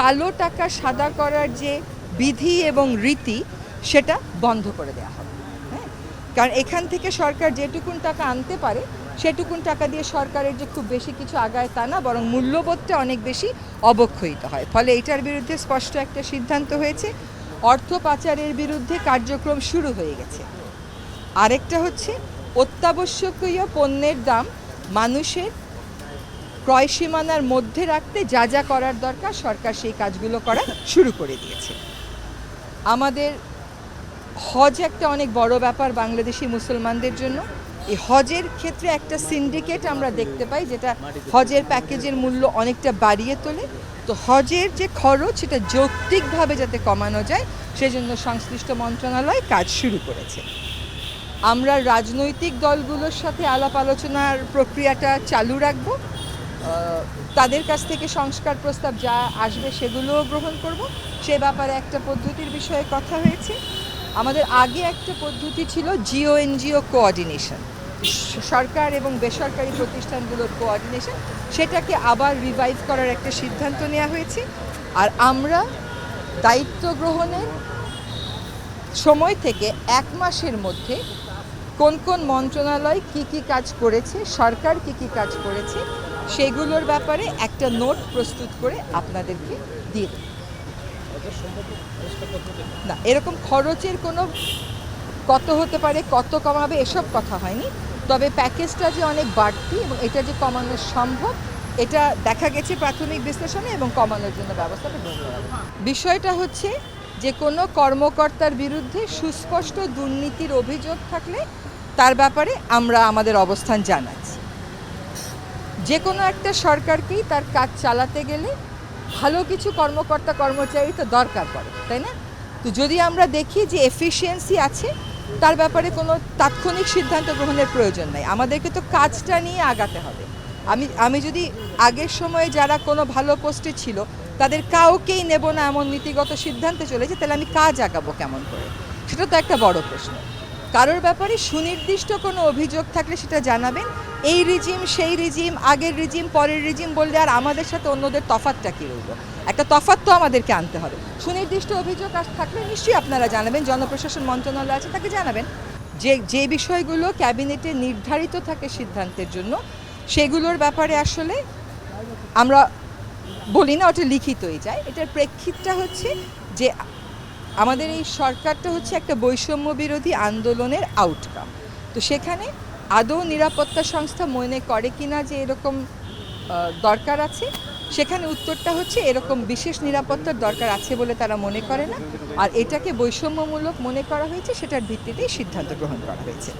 কালো টাকা সাদা করার যে বিধি এবং রীতি, সেটা বন্ধ করে দেওয়া হবে হ্যাঁ? কারণ এখান থেকে সরকার যেটুকুন টাকা আনতে পারে, সেটুকুন টাকা দিয়ে সরকারের যে খুব বেশি কিছু আগায় তা না, বরং মূল্যবোধটা অনেক বেশি অবক্ষয়িত হয়। ফলে এটার বিরুদ্ধে স্পষ্ট একটা সিদ্ধান্ত হয়েছে। অর্থ পাচারের বিরুদ্ধে কার্যক্রম শুরু হয়ে গেছে। আরেকটা হচ্ছে, অত্যাবশ্যকীয় পণ্যের দাম মানুষের ক্রয় সীমানার মধ্যে রাখতে যা যা করার দরকার সরকার সেই কাজগুলো করা শুরু করে দিয়েছে। আমাদের হজ একটা অনেক বড় ব্যাপার বাংলাদেশি মুসলমানদের জন্য। এই হজের ক্ষেত্রে একটা সিন্ডিকেট আমরা দেখতে পাই যেটা হজের প্যাকেজের মূল্য অনেকটা বাড়িয়ে তোলে। তো হজের যে খরচ সেটা যৌক্তিকভাবে যাতে কমানো যায়, সেজন্য সংশ্লিষ্ট মন্ত্রণালয় কাজ শুরু করেছে। আমরা রাজনৈতিক দলগুলোর সাথে আলাপ আলোচনার প্রক্রিয়াটা চালু রাখব। তাদের কাছ থেকে সংস্কার প্রস্তাব যা আসবে সেগুলোও গ্রহণ করব। সে ব্যাপারে একটা পদ্ধতির বিষয়ে কথা হয়েছে। আমাদের আগে একটা পদ্ধতি ছিল জিও এনজিও কোঅর্ডিনেশন। সরকার এবং বেসরকারি প্রতিষ্ঠানগুলোর কোঅর্ডিনেশন, সেটাকে আবার রিভাইভ করার একটা সিদ্ধান্ত নেওয়া হয়েছে। আর আমরা দায়িত্ব গ্রহণের সময় থেকে এক মাসের মধ্যে কোন কোন মন্ত্রণালয় কি কি কাজ করেছে, সরকার কি কি কাজ করেছে সেগুলোর ব্যাপারে একটা নোট প্রস্তুত করে আপনাদেরকে দিয়ে দেব। না, এরকম খরচের কোনো কত হতে পারে, কত কমাবে, এসব কথা হয়নি। তবে প্যাকেজটা যে অনেক বাড়তি এবং এটা যে কমানো সম্ভব, এটা দেখা গেছে প্রাথমিক বিশ্লেষণে এবং কমানোর জন্য ব্যবস্থাটা গ্রহণ করা বিষয়টা হচ্ছে যে কোনো কর্মকর্তার বিরুদ্ধে সুস্পষ্ট দুর্নীতির অভিযোগ থাকলে তার ব্যাপারে আমরা আমাদের অবস্থান জানাচ্ছি। যে কোনো একটা সরকারকেই তার কাজ চালাতে গেলে ভালো কিছু কর্মকর্তা, কর্মচারী তো দরকার পড়ে, তাই না? তো যদি আমরা দেখি যে এফিসিয়েন্সি আছে, তার ব্যাপারে কোনো তাৎক্ষণিক সিদ্ধান্ত গ্রহণের প্রয়োজন নাই। আমাদেরকে তো কাজটা নিয়ে আগাতে হবে। আমি আমি যদি আগের সময়ে যারা কোনো ভালো পোস্টে ছিল, তাদের কাউকেই নেব না এমন নীতিগত সিদ্ধান্তে চলেছে তাহলে আমি কাজ আগাবো কেমন করে? সেটা তো একটা বড় প্রশ্ন। কারোর ব্যাপারে সুনির্দিষ্ট কোনো অভিযোগ থাকলে সেটা জানাবেন এই রিজিম সেই রিজিম আগের রিজিম পরের রিজিম বললে আর আমাদের সাথে অন্যদের তফাতটা কী রইল? একটা তফাত তো আমাদেরকে আনতে হবে। সুনির্দিষ্ট অভিযোগ আস থাকলে নিশ্চয়ই আপনারা জানাবেন, জনপ্রশাসন মন্ত্রণালয় আছে তাকে জানাবেন। যে যে বিষয়গুলো ক্যাবিনেটে নির্ধারিত থাকে সিদ্ধান্তের জন্য, সেগুলোর ব্যাপারে আসলে আমরা বলি না, ওটা লিখিতই যায়। এটার প্রেক্ষিতটা হচ্ছে যে, আমাদের এই সরকারটা হচ্ছে একটা বৈষম্য বিরোধী আন্দোলনের আউটকাম তো সেখানে আদৌ নিরাপত্তা সংস্থা মনে করে কি না যে এরকম দরকার আছে? সেখানে উত্তরটা হচ্ছে এরকম বিশেষ নিরাপত্তার দরকার আছে বলে তারা মনে করে না। আর এটাকে বৈষম্যমূলক মনে করা হয়েছে, সেটার ভিত্তিতেই সিদ্ধান্ত গ্রহণ করা হয়েছে।